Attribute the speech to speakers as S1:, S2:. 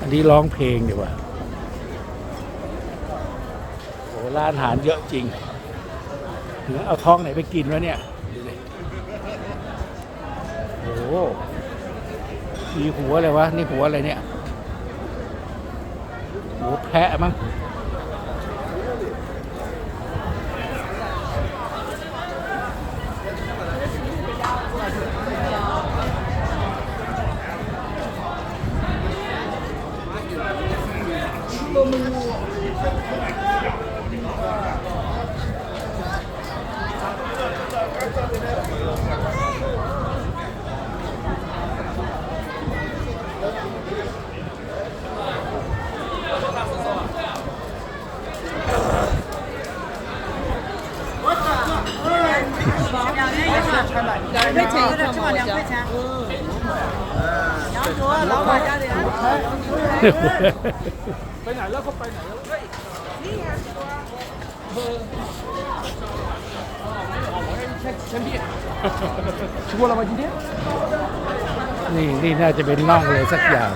S1: อันนี้ร้องเพลงดีกว่าโอ้ร้านอาหารเยอะจริง เอาท้องไหนไปกินวะเนี่ยโอ้มีหัวอะไรวะ นี่หัวอะไรเนี่ยหัวแพะมั้ง
S2: 两块钱一个，只要两块钱。杨主，老板家的。
S3: ไปไหนแล้วก็ไปไหนแล้วเฮ้ยนี่ไงตัวเออชัวร์เรามาทีเนี้ย
S1: นี่นี่น่าจะเป็นน่องเลยสักอย่าง